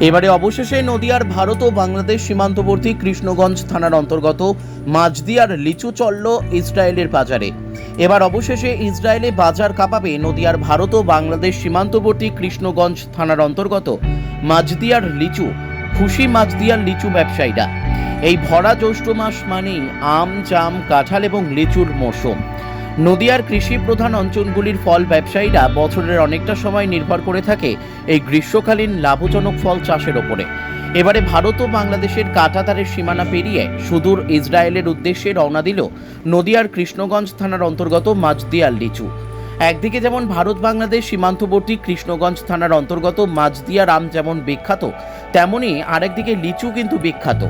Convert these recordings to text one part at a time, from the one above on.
এবারে অবশেষে নদিয়ার ভারত ও বাংলাদেশ সীমান্তবর্তী কৃষ্ণগঞ্জ থানার অন্তর্গত মাঝদিয়ার লিচু চল্ল ইসরায়েলের বাজারে। এবার অবশেষে ইসরায়েলে বাজার কাঁপাবে নদিয়ার ভারত ও বাংলাদেশ সীমান্তবর্তী কৃষ্ণগঞ্জ থানার অন্তর্গত মাঝদিয়ার লিচু, খুশি মাঝদিয়ার লিচু ব্যবসায়ীরা। এই ভরা জ্যৈষ্ঠ মাস মানেই আম, জাম, কাঁঠাল এবং লিচুর মৌসুম নদিয়ার কৃষি প্রধান অঞ্চলগুলির ফল ব্যবসায়ীরা বছরের অনেকটা সময় নির্ভর করে থাকে এই গ্রীষ্মকালীন লাভজনক ফল চাষের ওপরে। এবারে ভারত ও বাংলাদেশের কাঁটাতারের সীমানা পেরিয়ে সুদূর ইসরায়েলের উদ্দেশ্যে রওনা দিল নদিয়ার কৃষ্ণগঞ্জ থানার অন্তর্গত মাঝদিয়ার লিচু। একদিকে যেমন ভারত বাংলাদেশ সীমান্তবর্তী কৃষ্ণগঞ্জ থানার অন্তর্গত মাঝদিয়া রাম যেমন বিখ্যাত, তেমনি আরেকদিকে লিচু কিন্তু বিখ্যাত।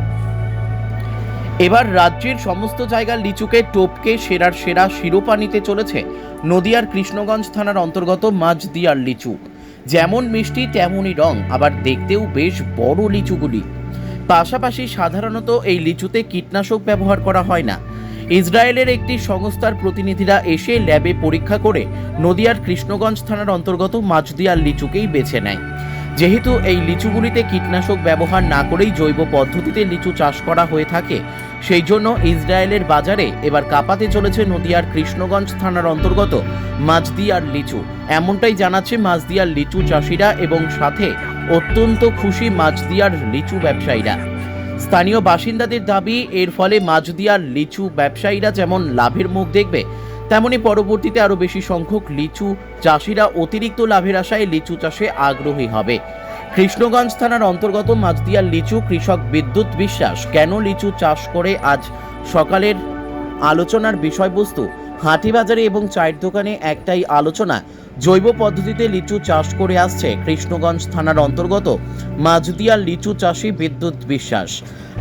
এবার রাজ্যের সমস্ত জায়গার লিচুকে টপকে সেরার সেরা শিরোপা নিতে চলেছে নদিয়ার কৃষ্ণগঞ্জ থানার অন্তর্গত মাঝদিয়ার লিচু। যেমন মিষ্টি, তেমনই রং। আবার দেখতেও বেশ বড় লিচুগুলি। পাশাপাশি সাধারণত এই লিচুতে কীটনাশক ব্যবহার করা হয় না। ইসরায়েলের একটি সংস্থার প্রতিনিধিরা এসে ল্যাবে পরীক্ষা করে নদিয়ার কৃষ্ণগঞ্জ থানার অন্তর্গত মাঝদিয়ার লিচুকেই বেছে নেয়। যেহেতু এই লিচুগুলিতে কীটনাশক ব্যবহার না করেই জৈব পদ্ধতিতে লিচু চাষ করা হয়ে থাকে, সেই জন্য ইসরায়েলের বাজারে এবার কাঁপাতে চলেছে নদিয়ার কৃষ্ণগঞ্জ থানার অন্তর্গত মাঝদিয়ার লিচু। এমনটাই জানাচ্ছে মাঝদিয়ার লিচু চাষিরা এবং সাথে অত্যন্ত খুশি মাঝদিয়ার লিচু ব্যবসায়ীরা। স্থানীয় বাসিন্দাদের দাবি, এর ফলে মাঝদিয়ার লিচু ব্যবসায়ীরা যেমন লাভের মুখ দেখবে তেমনি পরবর্তীতে আরও বেশি সংখ্যক লিচু চাষিরা অতিরিক্ত লাভের আশায় লিচু চাষে আগ্রহী হবে। কৃষ্ণগঞ্জ থানার অন্তর্গত মাঝদিয়ার লিচু কৃষক বিদ্যুৎ বিশ্বাস, কেন লিচু চাষ করে আজ সকালের আলোচনার বিষয়বস্তু হাটিবাজারে এবং চায়ের দোকানে একটাই আলোচনা জৈব পদ্ধতিতে লিচু চাষ করে আসছে কৃষ্ণগঞ্জ থানার অন্তর্গত মাঝদিয়ার লিচু চাষি বিদ্যুৎ বিশ্বাস।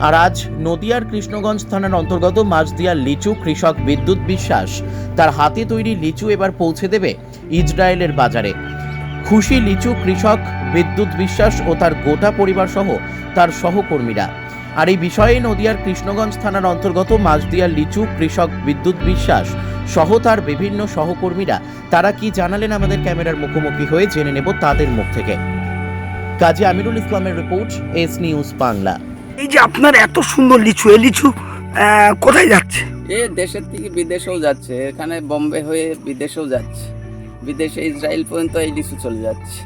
আর আজ নদিয়ার কৃষ্ণগঞ্জ থানার অন্তর্গত মাঝদিয়ার লিচু কৃষক বিদ্যুৎ বিশ্বাস তার হাতে তৈরি লিচু এবার পৌঁছে দেবে ইসরায়েলের বাজারে। খুশি লিচু কৃষক বিদ্যুৎ বিশ্বাস ও তার গোটা পরিবার সহ তার সহকর্মীরা। আর এই বিষয়ে নদিয়ার কৃষ্ণগঞ্জ থানার অন্তর্গত মাঝদিয়ার লিচু কৃষক বিদ্যুৎ বিশ্বাস সহ তার বিভিন্ন সহকর্মীরা তারা কি জানালেন আমাদের ক্যামেরার মুখোমুখি হয়ে জেনে নেব তাদের মুখ থেকে। কাজী আমিরুল ইসলামের রিপোর্ট এস নিউজ বাংলা। এই যে আপনার এত সুন্দর লিচু এই লিচু কোথায় যাচ্ছে? এ দেশের থেকে বিদেশেও যাচ্ছে এখানে বোম্বে হয়ে বিদেশেও যাচ্ছে। বিদেশে ইসরায়েল পর্যন্ত এই লিচু চলে যাচ্ছে।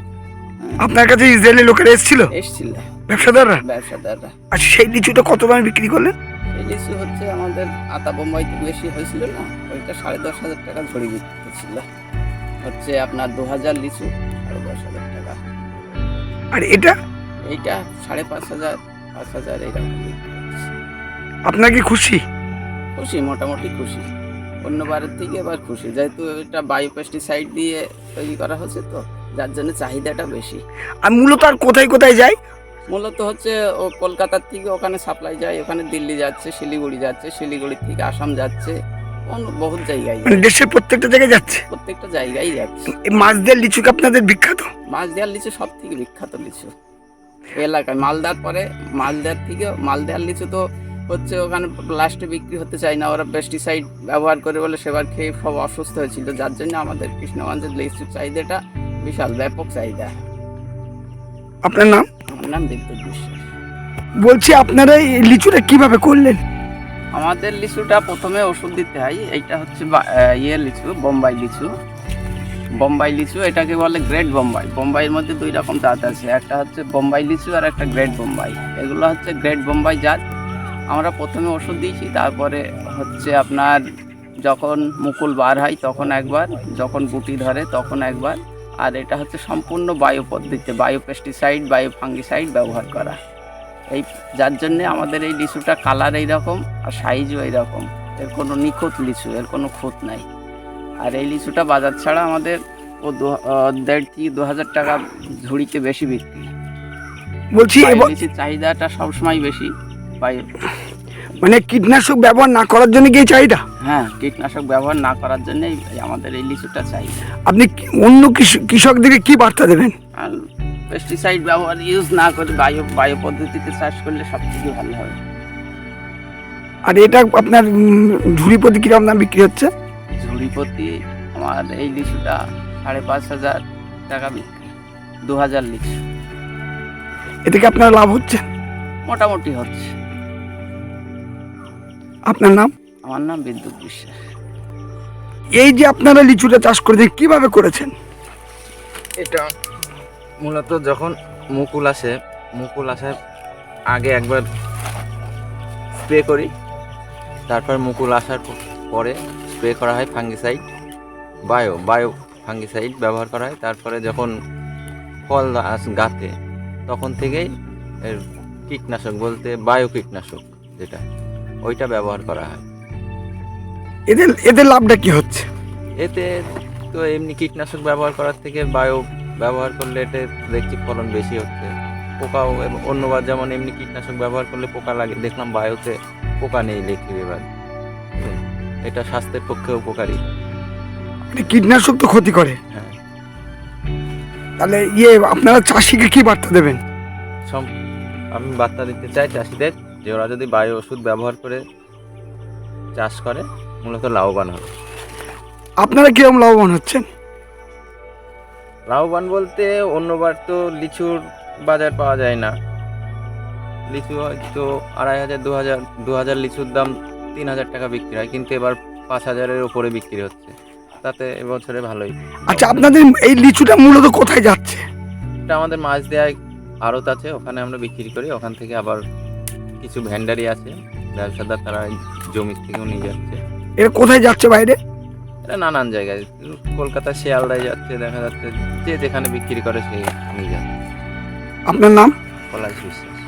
আপনার কাছে ইসরায়েলি লোকেরা এসেছিল? এসছিল। ব্যবসাদাররা? ব্যবসাদাররা। আর সেই লিচুটা কত দামে বিক্রি করলেন? লিচু হচ্ছে আমাদের আতা বোম্বাইতে বেশি হয়েছিল না ওইটা সাড়ে দশ হাজার টাকা ঝড়ি বিক্রি ছিল। হচ্ছে আপনার দু হাজার লিচু সাড়ে দশ হাজার টাকা। আর এটা? এইটা সাড়ে পাঁচ হাজার পাঁচ হাজার এইরকম হচ্ছে। আপনার কি খুশি? খুশি মোটামুটি খুশি। অন্যবারের থেকে এবার খুশি। যেহেতু এটা বায়োপেস্টিসাইড দিয়ে তৈরি করা হচ্ছে তো যার জন্য চাহিদাটা বেশি। আর মূলত আর কোথায় কোথায় যায়? মূলত হচ্ছে ও কলকাতার থেকে ওখানে সাপ্লাই যায় ওখানে দিল্লি যাচ্ছে শিলিগুড়ি যাচ্ছে শিলিগুড়ি থেকে আসাম যাচ্ছে বহুত জায়গায় মানে দেশের প্রত্যেকটা জায়গায় যাচ্ছে? প্রত্যেকটা জায়গায় যাচ্ছে। এই মাছ দিয়ে লিচু আপনাদের বিখ্যাত? মাছ দেওয়ার লিচু সব থেকে বিখ্যাত লিচু। এলাকায় মালদার পরে মালদার থেকে মালদার লিচু তো হচ্ছে ওখানে লাস্টে বিক্রি হতে চায় না। ওরা পেস্টিসাইড ব্যবহার করে বলে সেবার খেয়ে সব অসুস্থ হয়েছিল। যার জন্য আমাদের কৃষ্ণগঞ্জের লিচুর চাহিদাটা বিশাল ব্যাপক চাহিদা। আপনার নাম? আমার নাম বিশ্বাস। বলছি আপনারা এই লিচুটা কীভাবে করলেন? আমাদের লিচুটা প্রথমে ওষুধ দিতে হয়। এইটা হচ্ছে ইয়ে লিচু বোম্বাই লিচু। বোম্বাই লিচু এটাকে বলে গ্রেট বোম্বাই। বোম্বাইয়ের মধ্যে দুই রকম জাত আছে। একটা হচ্ছে বোম্বাই লিচু আর একটা গ্রেট বোম্বাই। এগুলো হচ্ছে গ্রেট বোম্বাই জাত। আমরা প্রথমে ওষুধ দিয়েছি তারপরে হচ্ছে আপনার যখন মুকুল বার হয় তখন একবার যখন গুটি ধরে তখন একবার। আর এটা হচ্ছে সম্পূর্ণ বায়ু পদ্ধতিতে বায়ো পেস্টিসাইড বায়ো ফাঙ্গিসাইড ব্যবহার করা। এই যার জন্যে আমাদের এই লিচুটা কালার এইরকম আর সাইজও এইরকম। এর কোনো নিখুঁত লিচু এর কোনো খুঁত নাই। আর এই লিচুটা বাজার ছাড়া আমাদের ও দু- দেড় থেকে দু হাজার টাকা ঝুড়িতে বেশি বিক্রি। বলছি লিচুর চাহিদাটা সবসময় বেশি বায়ু। মানে কীটনাশক ব্যবহার না করার জন্য কি চাহিদা? হ্যাঁ কীটনাশক ব্যবহার না করার জন্যই আমাদের এই লিচুটা চাই আপনি অন্য কৃষ- কৃষকদেরকে কি বার্তা দেবেন? আর পেস্টিসাইড ব্যবহার ইউজ না করে বায়ু বায়ু পদ্ধতিতে চাষ করলে সব থেকে ভালো হবে আর এটা আপনার উম, ঝুড়ি প্রতি কীরকম দাম বিক্রি হচ্ছে? ঝুড়ি প্রতি আমার এই লিচুটা সাড়ে পাঁচ হাজার টাকা বিক্রি দু হাজার লিচু। এ থেকে আপনার লাভ হচ্ছে? মোটামুটি হচ্ছে। আপনার নাম? আমার নাম বিদ্যুৎ বিশ্বাস। এই যে আপনারা লিচুটা চাষ করেছেন কীভাবে করেছেন? এটা মূলত যখন মুকুল আসে মুকুল আসার আগে একবার স্প্রে করি। তারপর মুকুল আসার পরে স্প্রে করা হয় ফাঙ্গিসাইড বায়ো বায়ো ফাঙ্গিসাইড ব্যবহার করা হয়। তারপরে যখন ফল আস- গাতে তখন থেকেই এর কীটনাশক বলতে বায়ো কীটনাশক যেটা। ওইটা ব্যবহার করা হয়। এদের এদের লাভটা কি হচ্ছে? এতে তো এমনি কীটনাশক ব্যবহার করার থেকে বায়ো ব্যবহার করলে এতে দেখছি ফলন বেশি হচ্ছে। পোকাও এবং অন্যবার যেমন এমনি কীটনাশক ব্যবহার করলে পোকা লাগে দেখলাম বায়োতে পোকা নেই লেখি এবার। এটা স্বাস্থ্যের পক্ষে উপকারী। কীটনাশক তো ক্ষতি করে। হ্যাঁ। তাহলে ইয়ে আপনারা চাষিকে কি বার্তা দেবেন? সব আমি বার্তা দিতে চাই চাষিদের। যে ওরা যদি বায়ো ওষুধ ব্যবহার করে চাষ করে মূলত লাভবান হবে। আপনারা কীরকম লাভবান হচ্ছেন? লাভবান বলতে অন্যবার তো লিচুর বাজার পাওয়া যায় না। লিচু হয়তো আড়াই হাজার দু হাজার দু হাজার লিচুর দাম তিন হাজার টাকা বিক্রি হয় কিন্তু এবার পাঁচ হাজারের উপরে বিক্রি হচ্ছে। তাতে এবছরে ভালোই। আচ্ছা আপনাদের এই লিচুটা মূলত কোথায় যাচ্ছে? এটা আমাদের মাছ দেওয়ায় আড়ত আছে ওখানে আমরা বিক্রি করি ওখান থেকে আবার কিছু ভেন্ডারি আছে ব্যবসাদার তারা জমি থেকেও নিয়ে যাচ্ছে। এরা কোথায় যাচ্ছে বাইরে? এটা নানান জায়গায় কলকাতা শিয়ালদায় যাচ্ছে দেখা যাচ্ছে যে যেখানে বিক্রি করে সে নিয়ে যাচ্ছে। আপনার নাম? পলাশ বিশ্বাস।